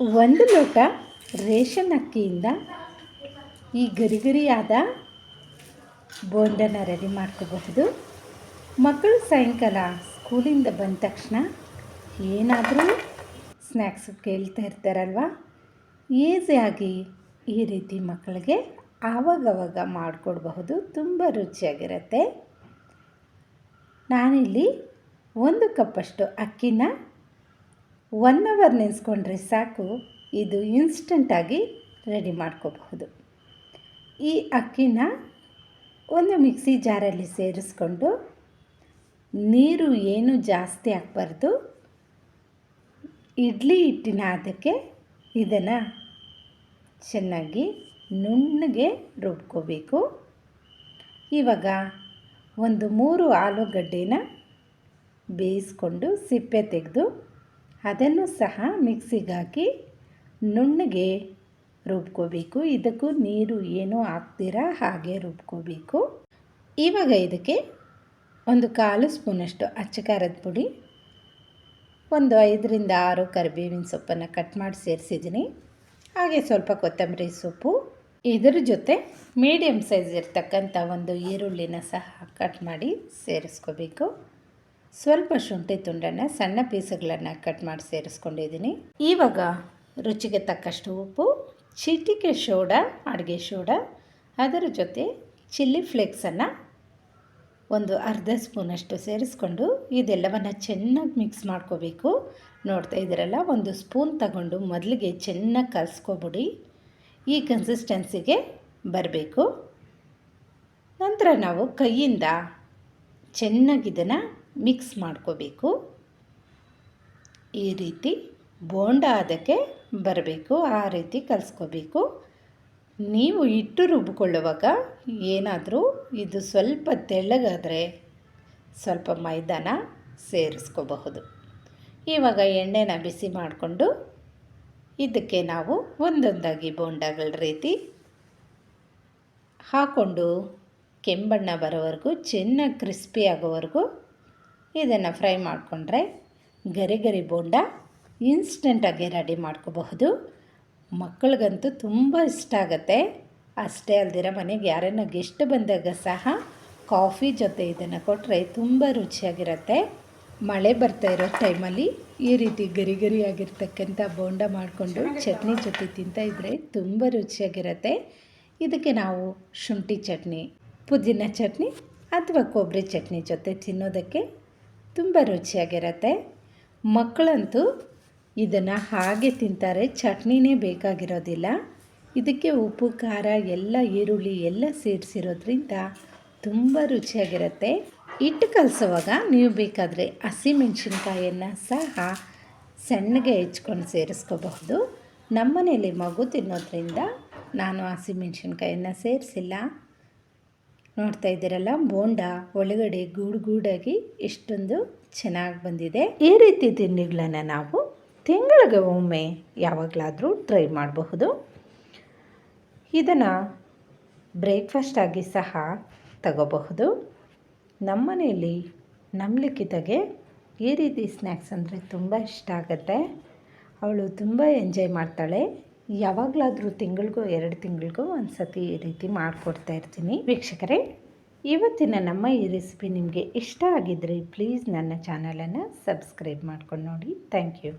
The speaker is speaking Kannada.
ಒಂದು ಲೋಟ ರೇಷನ್ ಅಕ್ಕಿಯಿಂದ ಈ ಗರಿಗರಿಯಾದ ಬೋಂಡನ ರೆಡಿ ಮಾಡ್ಕೋಬಹುದು. ಮಕ್ಕಳು ಸಾಯಂಕಾಲ ಸ್ಕೂಲಿಂದ ಬಂದ ತಕ್ಷಣ ಏನಾದರೂ ಸ್ನ್ಯಾಕ್ಸ್ ಕೇಳ್ತಾ ಇರ್ತಾರಲ್ವ? ಈಸಿಯಾಗಿ ಈ ರೀತಿ ಮಕ್ಕಳಿಗೆ ಆವಾಗವಾಗ ಮಾಡಿಕೊಡ್ಬಹುದು. ತುಂಬ ರುಚಿಯಾಗಿರುತ್ತೆ. ನಾನಿಲ್ಲಿ ಒಂದು ಕಪ್ಪಷ್ಟು ಅಕ್ಕಿನ ಒನ್ ಅವರ್ ನೆನೆಸ್ಕೊಂಡ್ರೆ ಸಾಕು, ಇದು ಇನ್ಸ್ಟಂಟಾಗಿ ರೆಡಿ ಮಾಡ್ಕೋಬಹುದು. ಈ ಅಕ್ಕಿನ ಒಂದು ಮಿಕ್ಸಿ ಜಾರಲ್ಲಿ ಸೇರಿಸ್ಕೊಂಡು ನೀರು ಏನು ಜಾಸ್ತಿ ಹಾಕ್ಬಾರ್ದು ಇಡ್ಲಿ ಹಿಟ್ಟಿನ ಅದಕ್ಕೆ ಇದನ್ನು ಚೆನ್ನಾಗಿ ನುಣ್ಣಗೆ ರುಬ್ಕೋಬೇಕು. ಇವಾಗ ಒಂದು ಮೂರು ಆಲೂಗಡ್ಡೆನ ಬೇಯಿಸ್ಕೊಂಡು ಸಿಪ್ಪೆ ತೆಗೆದು ಅದನ್ನು ಸಹ ಮಿಕ್ಸಿಗೆ ಹಾಕಿ ನುಣ್ಣಗೆ ರುಬ್ಕೋಬೇಕು. ಇದಕ್ಕೂ ನೀರು ಏನೂ ಹಾಕ್ತೀರಾ ಹಾಗೆ ರುಬ್ಕೋಬೇಕು. ಇವಾಗ ಇದಕ್ಕೆ ಒಂದು ಕಾಲು ಸ್ಪೂನಷ್ಟು ಅಚ್ಚ ಖಾರದ ಪುಡಿ, ಒಂದು ಐದರಿಂದ ಆರು ಕರಿಬೇವಿನ ಸೊಪ್ಪನ್ನು ಕಟ್ ಮಾಡಿ ಸೇರಿಸಿದ್ದೀನಿ. ಹಾಗೆ ಸ್ವಲ್ಪ ಕೊತ್ತಂಬರಿ ಸೊಪ್ಪು, ಇದರ ಜೊತೆ ಮೀಡಿಯಮ್ ಸೈಜ್ ಇರ್ತಕ್ಕಂಥ ಒಂದು ಈರುಳ್ಳಿನ ಸಹ ಕಟ್ ಮಾಡಿ ಸೇರಿಸ್ಕೋಬೇಕು. ಸ್ವಲ್ಪ ಶುಂಠಿ ತುಂಡನ್ನು ಸಣ್ಣ ಪೀಸುಗಳನ್ನು ಕಟ್ ಮಾಡಿ ಸೇರಿಸ್ಕೊಂಡಿದ್ದೀನಿ. ಇವಾಗ ರುಚಿಗೆ ತಕ್ಕಷ್ಟು ಉಪ್ಪು, ಚಿಟಿಕೆ ಶೋಡ ಅಡುಗೆ ಶೋಡ ಅದರ ಜೊತೆ ಚಿಲ್ಲಿ ಫ್ಲೇಕ್ಸನ್ನು ಒಂದು ಅರ್ಧ ಸ್ಪೂನಷ್ಟು ಸೇರಿಸ್ಕೊಂಡು ಇದೆಲ್ಲವನ್ನು ಚೆನ್ನಾಗಿ ಮಿಕ್ಸ್ ಮಾಡ್ಕೋಬೇಕು. ನೋಡ್ತಾ ಇದ್ದೀರಲ್ಲ, ಒಂದು ಸ್ಪೂನ್ ತಗೊಂಡು ಮೊದಲಿಗೆ ಚೆನ್ನಾಗಿ ಕಲಸ್ಕೊಬಿಡಿ. ಈ ಕನ್ಸಿಸ್ಟೆನ್ಸಿಗೆ ಬರಬೇಕು. ನಂತರ ನಾವು ಕೈಯಿಂದ ಚೆನ್ನಾಗಿ ಇದನ್ನು ಮಿಕ್ಸ್ ಮಾಡ್ಕೋಬೇಕು. ಈ ರೀತಿ ಬೋಂಡ ಅದಕ್ಕೆ ಬರಬೇಕು, ಆ ರೀತಿ ಕಲಿಸ್ಕೋಬೇಕು. ನೀವು ಇಟ್ಟು ರುಬ್ಬಿಕೊಳ್ಳುವಾಗ ಏನಾದರೂ ಇದು ಸ್ವಲ್ಪ ತೆಳ್ಳಗಾದರೆ ಸ್ವಲ್ಪ ಮೈದಾನ ಸೇರಿಸ್ಕೋಬಹುದು. ಇವಾಗ ಎಣ್ಣೆನ ಬಿಸಿ ಮಾಡಿಕೊಂಡು ಇದಕ್ಕೆ ನಾವು ಒಂದೊಂದಾಗಿ ಬೋಂಡಗಳ ರೀತಿ ಹಾಕ್ಕೊಂಡು ಕೆಂಬಣ್ಣ ಬರೋವರೆಗೂ, ಚೆನ್ನಾಗಿ ಕ್ರಿಸ್ಪಿ ಆಗೋವರೆಗೂ ಇದನ್ನು ಫ್ರೈ ಮಾಡಿಕೊಂಡ್ರೆ ಗರಿ ಗರಿ ಬೋಂಡ ಇನ್ಸ್ಟೆಂಟಾಗಿ ರೆಡಿ ಮಾಡ್ಕೋಬಹುದು. ಮಕ್ಕಳಿಗಂತೂ ತುಂಬ ಇಷ್ಟ ಆಗುತ್ತೆ. ಅಷ್ಟೇ ಅಲ್ದಿರ ಮನೆಗೆ ಯಾರನ್ನ ಗೆಸ್ಟ್ ಬಂದಾಗ ಸಹ ಕಾಫಿ ಜೊತೆ ಇದನ್ನು ಕೊಟ್ಟರೆ ತುಂಬ ರುಚಿಯಾಗಿರುತ್ತೆ. ಮಳೆ ಬರ್ತಾ ಇರೋ ಟೈಮಲ್ಲಿ ಈ ರೀತಿ ಗರಿ ಗರಿಯಾಗಿರ್ತಕ್ಕಂಥ ಬೋಂಡ ಮಾಡಿಕೊಂಡು ಚಟ್ನಿ ಜೊತೆ ತಿಂತಾಯಿದ್ರೆ ತುಂಬ ರುಚಿಯಾಗಿರುತ್ತೆ. ಇದಕ್ಕೆ ನಾವು ಶುಂಠಿ ಚಟ್ನಿ, ಪುದೀನ ಚಟ್ನಿ ಅಥವಾ ಕೊಬ್ಬರಿ ಚಟ್ನಿ ಜೊತೆ ತಿನ್ನೋದಕ್ಕೆ ತುಂಬ ರುಚಿಯಾಗಿರುತ್ತೆ. ಮಕ್ಕಳಂತೂ ಇದನ್ನು ಹಾಗೆ ತಿಂತಾರೆ, ಚಟ್ನಿನೇ ಬೇಕಾಗಿರೋದಿಲ್ಲ. ಇದಕ್ಕೆ ಉಪ್ಪು, ಖಾರ, ಎಲ್ಲ ಈರುಳ್ಳಿ ಎಲ್ಲ ಸೇರಿಸಿರೋದ್ರಿಂದ ತುಂಬ ರುಚಿಯಾಗಿರುತ್ತೆ. ಹಿಟ್ಟು ಕಲಸುವಾಗ ನೀವು ಬೇಕಾದರೆ ಹಸಿಮೆಣ್ಸಿನ್ಕಾಯನ್ನು ಸಹ ಸಣ್ಣಗೆ ಹೆಚ್ಕೊಂಡು ಸೇರಿಸ್ಕೋಬಹುದು. ನಮ್ಮನೇಲಿ ಮಗು ತಿನ್ನೋದ್ರಿಂದ ನಾನು ಹಸಿಮೆಣ್ಸಿನ್ಕಾಯನ್ನು ಸೇರಿಸಿಲ್ಲ. ನೋಡ್ತಾ ಇದ್ದೀರಲ್ಲ, ಬೋಂಡ ಒಳಗಡೆ ಗೂಡು ಗೂಡಾಗಿ ಎಷ್ಟೊಂದು ಚೆನ್ನಾಗಿ ಬಂದಿದೆ. ಈ ರೀತಿ ತಿಂಡಿಗಳನ್ನು ನಾವು ತಿಂಗಳಿಗೆ ಒಮ್ಮೆ ಯಾವಾಗಲಾದರೂ ಟ್ರೈ ಮಾಡಬಹುದು. ಇದನ್ನು ಬ್ರೇಕ್ಫಾಸ್ಟಾಗಿ ಸಹ ತಗೋಬಹುದು. ನಮ್ಮನೆಯಲ್ಲಿ ನಮ್ಮ ಲಿಖಿತಗೆ ಈ ರೀತಿ ಸ್ನ್ಯಾಕ್ಸ್ ಅಂದರೆ ತುಂಬ ಇಷ್ಟ ಆಗುತ್ತೆ. ಅವಳು ತುಂಬ ಎಂಜಾಯ್ ಮಾಡ್ತಾಳೆ. ಯಾವಾಗಲಾದರೂ ತಿಂಗಳಿಗೂ, ಎರಡು ತಿಂಗಳಿಗೂ ಒಂದು ಸತಿ ಈ ರೀತಿ ಮಾಡಿಕೊಡ್ತಾ ಇರ್ತೀನಿ. ವೀಕ್ಷಕರೇ, ಇವತ್ತಿನ ನಮ್ಮ ಈ ರೆಸಿಪಿ ನಿಮಗೆ ಇಷ್ಟ ಆಗಿದ್ದರೆ ಪ್ಲೀಸ್ ನನ್ನ ಚಾನಲನ್ನು ಸಬ್ಸ್ಕ್ರೈಬ್ ಮಾಡ್ಕೊಂಡು ನೋಡಿ. Thank you